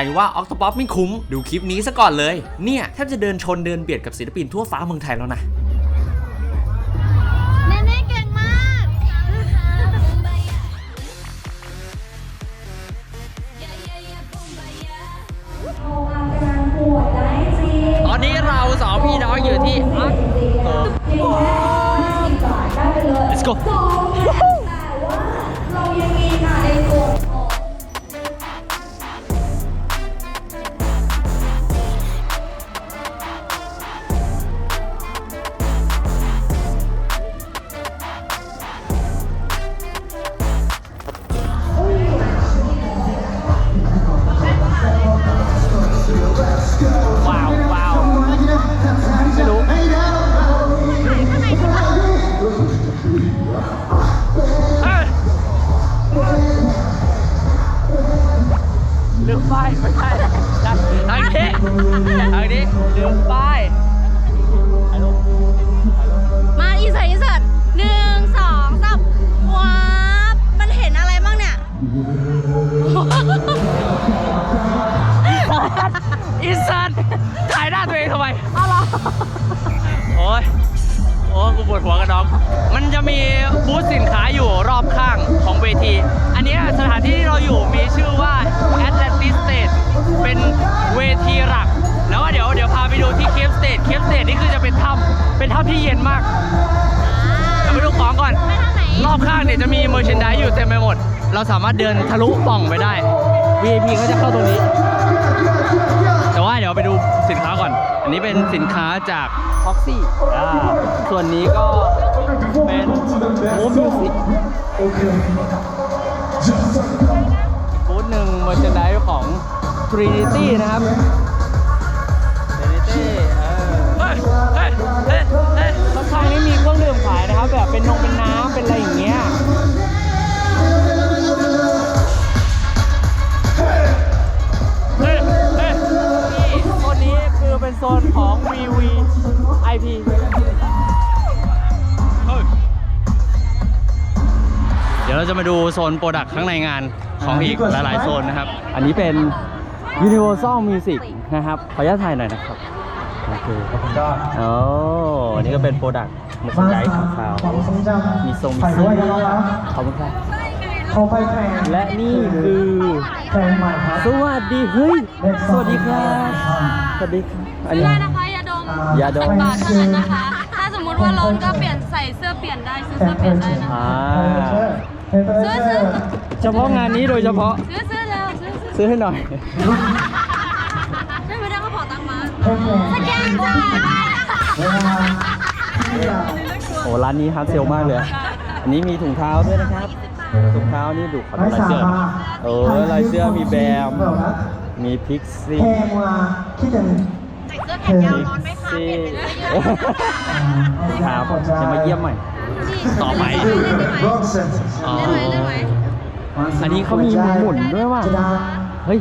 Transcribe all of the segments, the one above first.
รว่าออกตป๊อปไม่คุ้ม ดูคลิปนี้ซะก่อนเลย เนี่ยแทบจะเดินชนเดินเบียดกับศิลปินทั่วฟ้าเมืองไทยแล้วนะ นถ้ำที่เย็นมากเดี๋ยวไปดูของก่อนไปทางไหนรอบข้างเนี่ยจะมีเมอร์เชนดายอยู่เต็มไปหมด เราสามารถเดินทะลุปล่องไปได้ VIP ก็จะเข้าตรงนี้ แต่ว่าเดี๋ยวไปดูสินค้าก่อน อันนี้เป็นสินค้าจาก Foxy อ่า ส่วนนี้ก็เป็น Move Music บูธหนึ่งเมอร์เชนดายของ Trinity นะครับ นะครับ แบบเป็นนงเป็นน้ำเป็นอะไรอย่างเงี้ยเฮ้ยเฮ้ยนี่โซนนี้คือเป็นโซนของ VV IP เฮ้ยเดี๋ยวเราจะมาดูโซนโปรดักต์ข้างในงานของอีกหลายๆโซนนะครับ อันนี้เป็น Universal Music นะครับ ขออนุญาตถ่ายหน่อยนะครับ โอเคโอ้ อันนี้ก็เป็นโปรดักต์ มือถือไดของเขามีทรงมีสีขอบคุณครับเขาไปแข่งและนี่คือแข่งใหม่ครับสวัสดีเฮ้ยสวัสดีครับสวัสดีครับอันนี้ได้นะคะยาดมยาดมสิบบาทเท่านั้นนะคะ ถ้าสมมุติว่าร้อนก็เปลี่ยนใส่เสื้อเปลี่ยนได้ซื้อเสื้อเปลี่ยนได้นะคะอ่าซื้อซื้อเฉพาะงานนี้โดยเฉพาะ ซื้อซื้อแล้วซื้อซื้อซื้อให้หน่อยได้ไม่ได้ก็พอตังค์มาแข่งสแกนจ่ายได้ โอ้ร้านนี้ฮาร์ดเซลมากเลย อันนี้มีถุงเท้าด้วยนะครับ ถุงเท้านี่ดูขอดูไม่ลายสาเสื้อมารถเออลายเสื้อมีแบม มีพิกซี่แข่งมาคิดถึงใส่เสื้อแขนยาวร้อนไหมคะเปลี่ยนเป็นเสื้อยืดครับจะมาเยี่ยมใหม่ ต่อไปอ๋อได้ไหมได้ไหมอันนี้เขามีหมุนด้วยว่ะจะได้เฮ้ย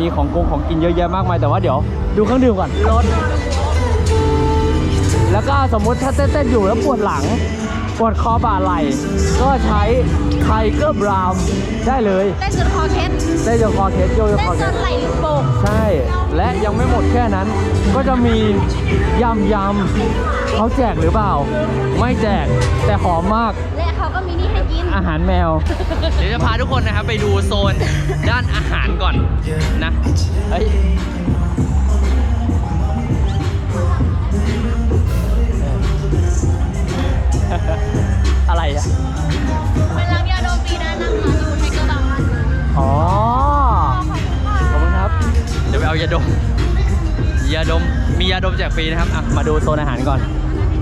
มีของกงของกินเยอะแยะมากมายแต่ว่าเดี๋ยวดูเครื่องดื่มก่อนรถแล้วก็สมมุติถ้าเต้นๆอยู่แล้วปวดหลัง ปวดคอบ่าไหล่ก็ใช้ไทเกอร์บราวน์ได้เลยเต้นจนคอเคล็ดได้โยคอเคสโยเต้นคอเคจสนไหล่โป่งใช่ และยังไม่หมดแค่นั้น ก็จะมียำยำเขาแจกหรือเปล่า ไม่แจกแต่หอมมาก อาหารแมว เดี๋ยวจะพาทุกคนนะครับไปดูโซนด้านอาหารก่อนนะเฮ้ยนอะไรอะเป็นรักยาโดมปีนะนะคะอยู่ไทเกอร์บางมันอ๋อขอบคุณค่ะขอบคุณครับ เดี๋ยวไปเอายาดม ยาดม มียาดมแจกฟรีนะครับ อะ มาดูโซนอาหารก่อน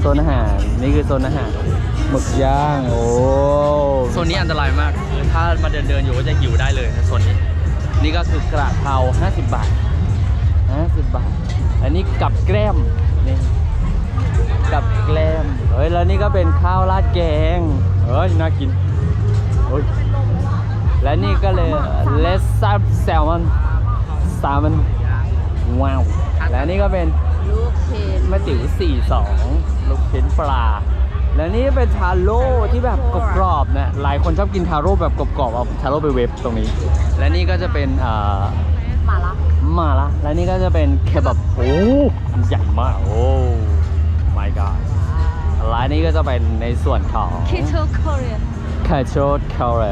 โซนอาหาร นี่คือโซนอาหาร หมึกย่าง โอ้โซนนี้อันตรายมากคือถ้ามาเดินเดินๆอยู่ก็จะหิวได้เลยนะโซนนี้ นี่ก็คือกระเพรา50 บาท 50 บาท อันนี้กับแกล้มนี่กับแกล้มเฮ้ย แล้วนี่ก็เป็นข้าวราดแกง เฮ้ย น่ากินเฮ้ยและนี่ก็เลยเลสซับแซลมอนแซลมอนว้าว และนี่ก็เป็น ลูกเพนแม่ติ๋ว42 ลูกชิ้นปลา และนี่เป็นทาโร่ที่แบบกรอบๆนะหลายคนชอบกินทาโร่แบบกรอบๆเอาทาโร่ไปเวฟตรงนี้ และนี่ก็จะเป็นเอ่อหมาละมาละและนี่ก็จะเป็นเคบับโอ้ใหญ่มากโอ้ my god และนี่ก็จะเป็นในส่วนของคิโตโคเรียคาโชดคาเร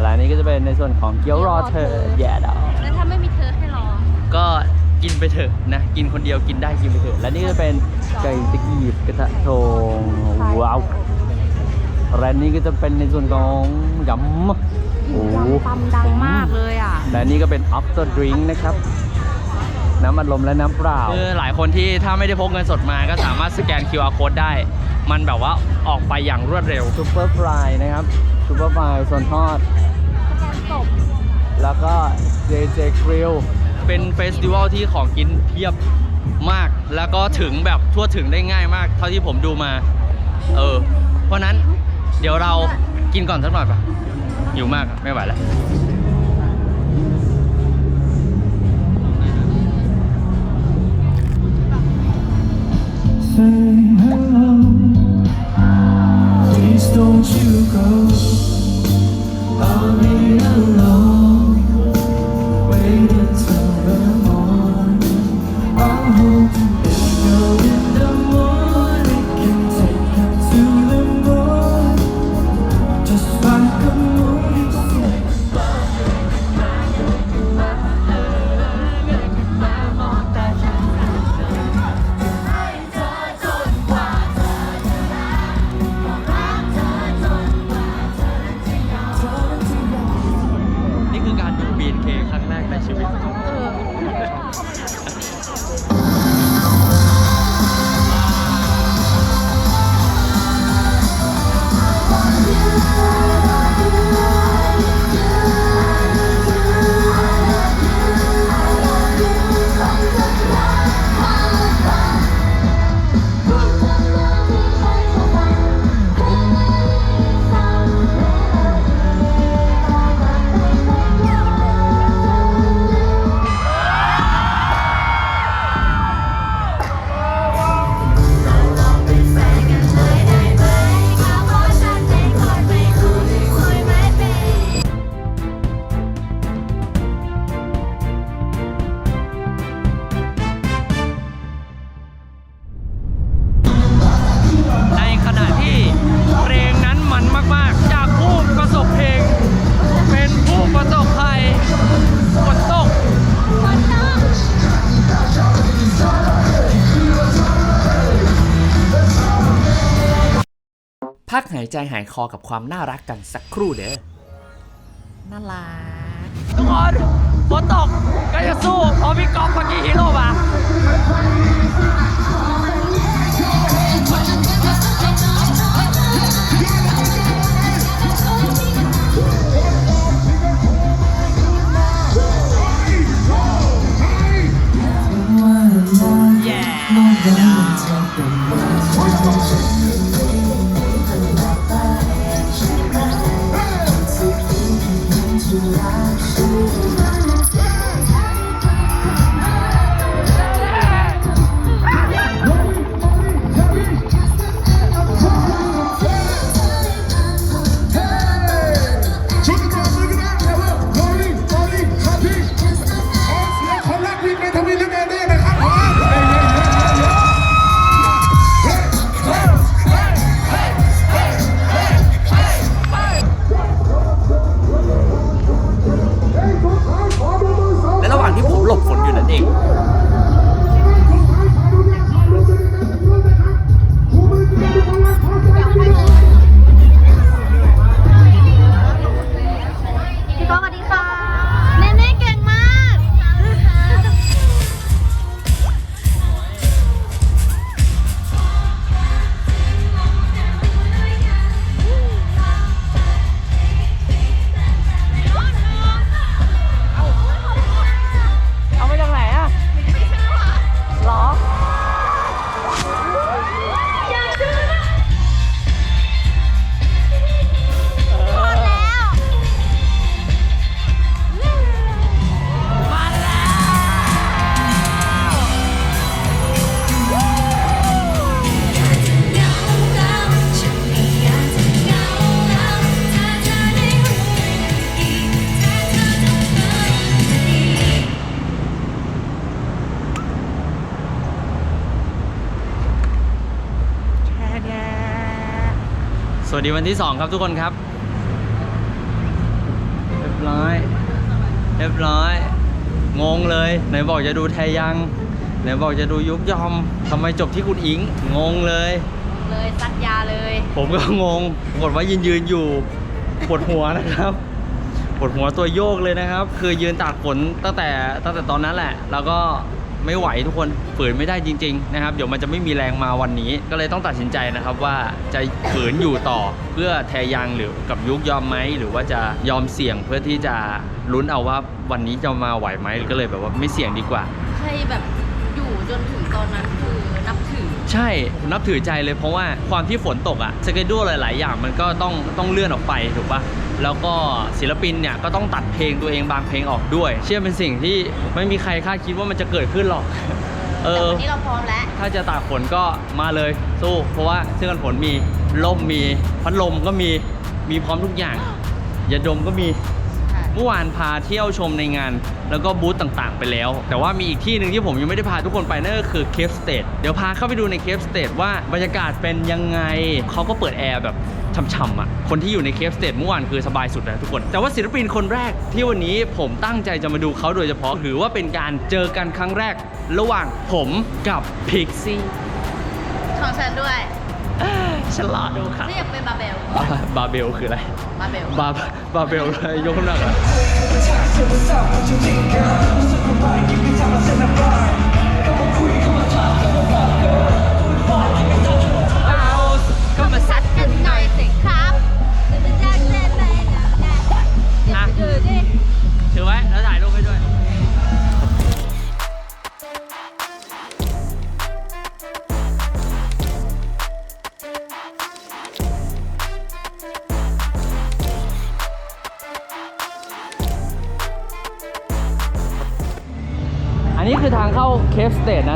และนี่ก็จะเป็นในส่วนของเกี๊ยวรอเธอแย่ดอกแล้วถ้าไม่มีเธอให้รอก็ กินไปเถอะนะกินคนเดียวกินได้กินไปเถอะและนี่ก็จะเป็นไก่ตะกีบกระทะทงว้าวและนี่ก็จะเป็นในส่วนของยำโอ้ตำดังมากเลยอะและนี่ก็เป็น after drink นะครับน้ำอัดลมและน้ำเปล่าคือหลายคนที่ถ้าไม่ได้พกเงินสดมาก็สามารถสแกน QR code ได้ มันแบบว่าออกไปอย่างรวดเร็วซูเปอร์ฟรายนะครับซูเปอร์ฟรายส่วนทอดแล้วก็ JJ Grill เป็นเฟสติวัลที่ของกินเพียบมาก แล้วก็ถึงแบบทั่วถึงได้ง่ายมาก เท่าที่ผมดูมา เออ เพราะนั้นเดี๋ยวเรากินก่อนสักหน่อยปะหิวมากอะไม่ไหวแล้ว Say hello Please don't you go home. ายใจหายคอกับความน่ารักกันสักครู่เด้อ น่ารัก ทุกคนฝนตกก็จะสู้เพราะพี่ก๊อฟเมื่อกี้ฮีโร่มาเวัสดีวันที่2ครับทุกคนครับ เรียบร้อย เรียบร้อย งงเลย ไหนบอกจะดูไทยยัง ไหนบอกจะดูยุกยอมทำไมจบที่คุณอิง งงเลย เลยซัดยาเลยผมก็งงปรากฏว่ายืนยืนอยู่ปวดหัวนะครับ ปวดหัวตัวโยกเลยนะครับ คือยืนตากฝนตั้งแต่ตั้งแต่ตอนนั้นแหละ แล้วก็ ไม่ไหวทุกคนฝืนไม่ได้จริง ๆ นะครับ เดี๋ยวมันจะไม่มีแรงมาวันนี้ ก็เลยต้องตัดสินใจนะครับว่าจะฝืนอยู่ต่อเพื่อแทยังหรือกับยุกยอมไหมหรือว่าจะยอมเสี่ยงเพื่อที่จะลุ้นเอาว่าวันนี้จะมาไหวไหมก็เลยแบบว่าไม่เสี่ยงดีกว่า ใครแบบอยู่จนถึงตอนนั้น ใช่ผมนับถือใจเลยเพราะว่าความที่ฝนตกอะสเกดูหลาย ๆ อย่างมันก็ต้องต้องเลื่อนออกไปถูกปะแล้วก็ศิลปินเนี่ยก็ต้องตัดเพลงตัวเองบางเพลงออกด้วย เชื่อเป็นสิ่งที่ไม่มีใครคาดคิดว่ามันจะเกิดขึ้นหรอก เอแต่อ วันนี้เราพร้อมแล้ว ถ้าจะตากฝนก็มาเลยสู้ เพราะว่าเสื้อกันฝนมีร่มมีพัดลมก็มีมีพร้อมทุกอย่างยาดมก็มี เมื่อวานพาเที่ยวชมในงาน แล้วก็บูธต่างๆ ไปแล้ว แต่ว่ามีอีกที่หนึ่งที่ผมยังไม่ได้พาทุกคนไปนั่นก็คือเคฟสเต e เดี๋ยวพาเข้าไปดูในเคฟสเต e ว่าบรรยากาศเป็นยังไงเขาก็เปิดแอร์แบบช่ำๆอะ คนที่อยู่ในเคฟสเต e เมื่อวานคือสบายสุดนะทุกคน แต่ว่าศิลปินคนแรกที่วันนี้ผมตั้งใจจะมาดูเขาโดยเฉพาะถือว่าเป็นการเจอกันครั้งแรก ระหว่างผมกับพิกซี่ของฉันด้วย ฉลาดดูค่ะไม่อยากเป็นบาเบล บาร์เบลคืออะไร บาเบล บาบาร์เบลยกน้ำหนักเหรอก็มาซัดกัน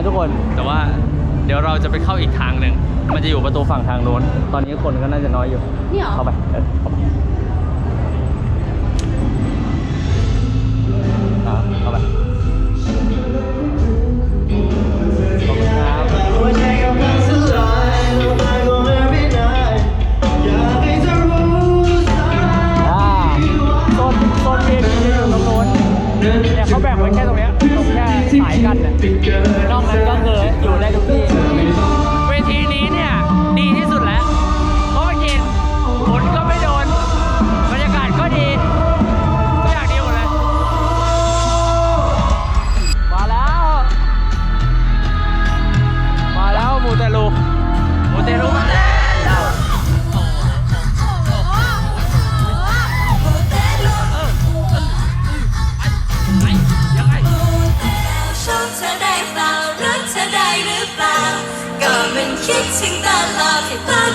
ทุกคน แต่ว่าเดี๋ยวเราจะไปเข้าอีกทางหนึ่ง มันจะอยู่ประตูฝั่งทางโน้น ตอนนี้คนก็น่าจะน้อยอยู่ นี่เหรอ เข้าไปเออเข้าไปอ่าเข้าไป ขอบคุณครับ อ่าโซนโซนเวทีอยู่ตรงโน้นเนี่ยเขาแบ่งไว้แค่ตรงเนี้ยตรงแค่สายกันเนี่ยนอกนั้น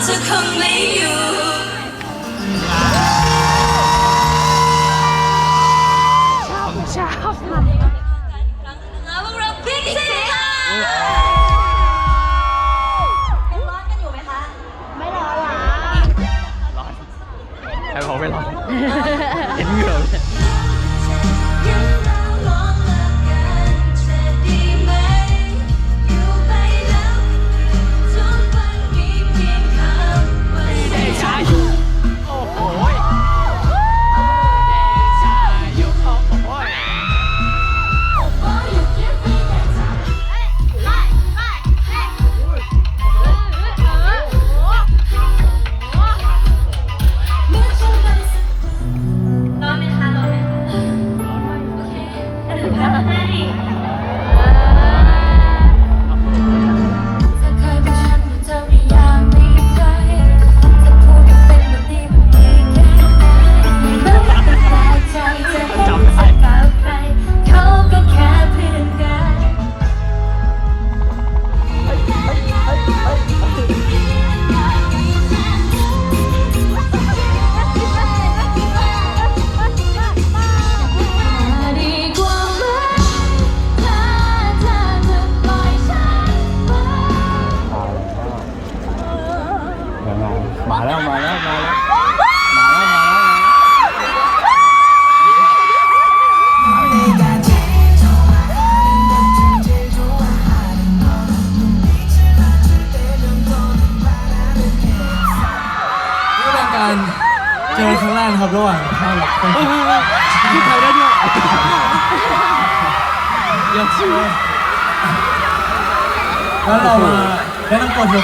ที่ตาเ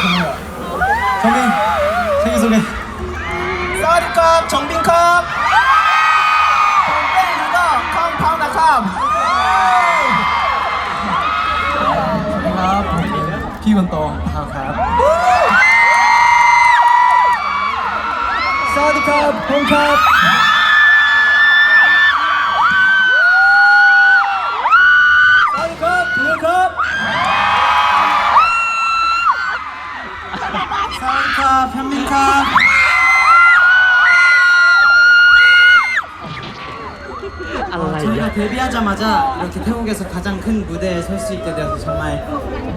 นะนำตัวเธอคนหนึ่งชงบินชงบินสุเกสวัสดีครับชงบินครับผมเป็นลีดเดอร์คอมพาวนะครับ สวัสดีครับผมพี่คนโตพาวครับ 데뷔하자마자 이렇게 태국에서 가장 큰 무대에 설 수 있게 되어서 정말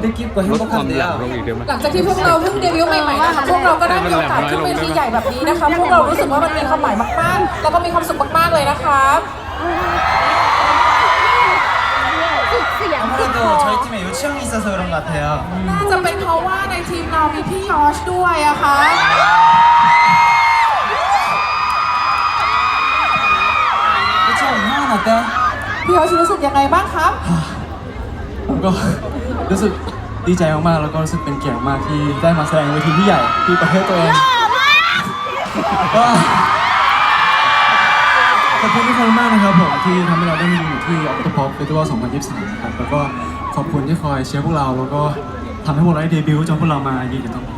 뜻깊고 행복한데요. หลังจากที่พวกเราเพิ่งเดบิวต์ใหม่ๆนะคะพวกเราก็ได้มีโอกาสขึ้นเวทีใหญ่แบบนี้นะคะ พวกเรารู้สึกว่ามันมีความหมายมากๆ แล้วก็มีความสุขมากๆเลยนะคะ เสียง 아무래도 저희 팀에 요치형이 있어서 그런 것 같아요. น่าจะเป็นเพราะว่าในทีมเรามีพี่ยอชด้วยอะคะ 요치형 형은 어때? พี่ยอชรู้สึกยังไงบ้างครับ ผมก็ รู้สึกดีใจมากๆ แล้วก็รู้สึกเป็นเกียรติมากที่ได้มาแสดงเวทีที่ใหญ่ที่ประเทศตัวเองก็ขอบคุณทุกคนมากนะครับผมที่ทำให้เราได้มาอยู่ที่ออ t o พ o p Festival 2023นะครับแล้วก็ขอบคุณที่คอยเชียร์พวกเรา แล้วก็ทำให้พวกเราได้เดบิวต์จนพวกเรามายืนอยู่ตรงนี้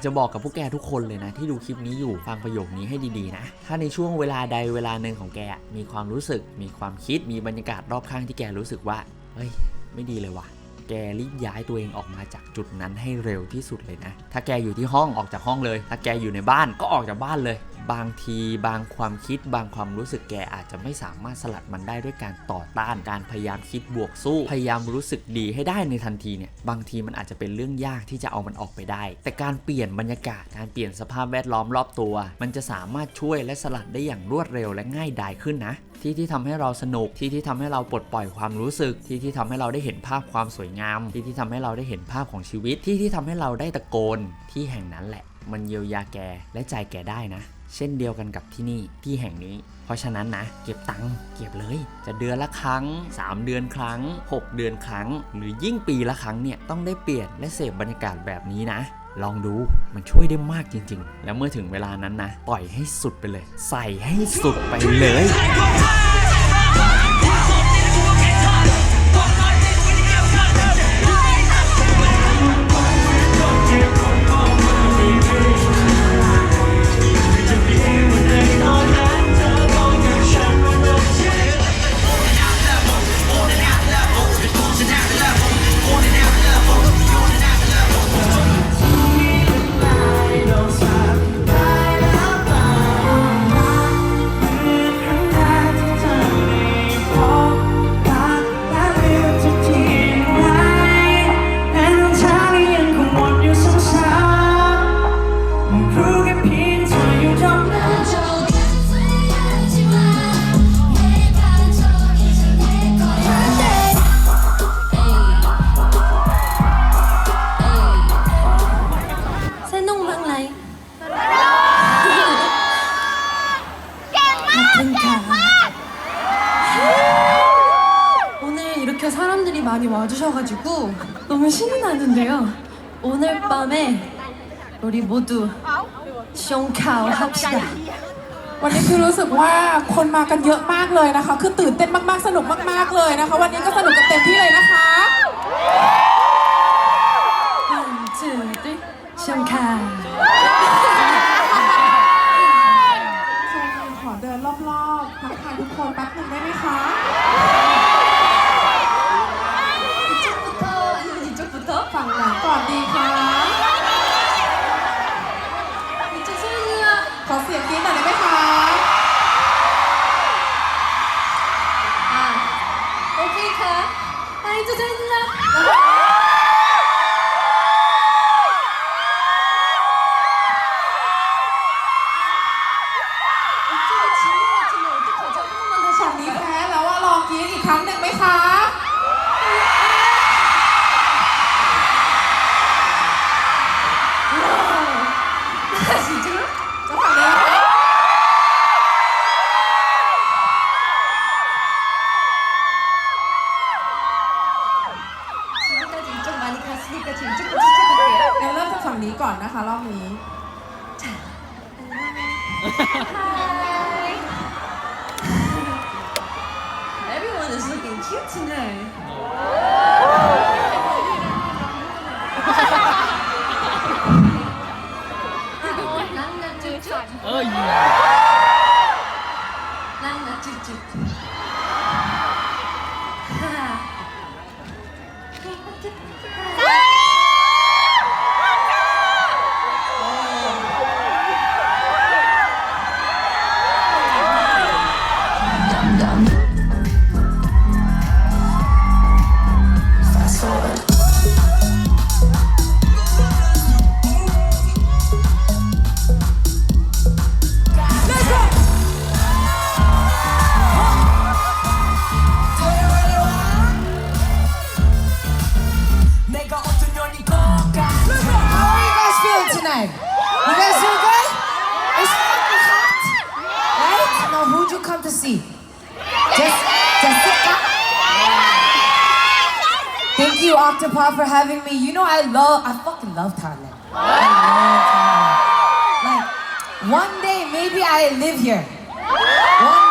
ากจะบอกกับพวกแกทุกคนเลยนะ ที่ดูคลิปนี้อยู่ฟังประโยคนี้ให้ดีๆนะ ถ้าในช่วงเวลาใดเวลาหนึ่งของแกมีความรู้สึก มีความคิดมีบรรยากาศรอบข้างที่แกรู้สึกว่าเฮ้ยไม่ดีเลยว่ะ แกรีบย้ายตัวเองออกมาจากจุดนั้นให้เร็วที่สุดเลยนะ ถ้าแกอยู่ที่ห้องออกจากห้องเลย ถ้าแกอยู่ในบ้านก็ออกจากบ้านเลย บางทีบางความคิดบางความรู้สึกแกอาจจะไม่สามารถสลัดมันได้ด้วยการต่อต้านการพยายามคิดบวกสู้ พยายามรู้สึกดีให้ได้ในทันทีเนี่ยบางทีมันอาจจะเป็นเรื่องยากที่จะเอามันออกไปได้ แต่การเปลี่ยนบรรยากาศการเปลี่ยนสภาพแวดล้อมรอบตัว มันจะสามารถช่วยและสลัดได้อย่างรวดเร็วและง่ายดายขึ้นนะ ที่ที่ทำให้เราสนุกที่ที่ทำให้เราปลดปล่อยความรู้สึกที่ที่ทำให้เราได้เห็นภาพความสวยงาม ที่ที่ทำให้เราได้เห็นภาพของชีวิตที่ที่ทำให้เราได้ตะโกนที่แห่งนั้นแหละ มันเยียวยาแกและใจแกได้นะ เช่นเดียวกันกับที่นี่ที่แห่งนี้ เพราะฉะนั้นนะ เก็บตังค์เก็บเลย จะเดือนละครั้ง 3 เดือนครั้ง 6 เดือนครั้ง หรือยิ่งปีละครั้งเนี่ยต้องได้เปลี่ยนและเสพบรรยากาศแบบนี้นะ ลองดูมันช่วยได้มากจริง ๆ แล้วเมื่อถึงเวลานั้นนะ ปล่อยให้สุดไปเลย ใส่ให้สุดไปเลย 모두 숑카오 합시다. วันนี้คือรู้สึกว่าคนมากันเยอะมากเลยนะคะ คือตื่นเต้นมากๆ สนุกมากๆเลยนะคะ วันนี้ก็สนุกกันเต็มที่เลยนะคะ One, two, three, 숑카. ข Jess- Jessica? Thank you, Octopod, for having me. You know, I love, I fucking love Thailand. I love Thailand. Like, one day, maybe I live here. One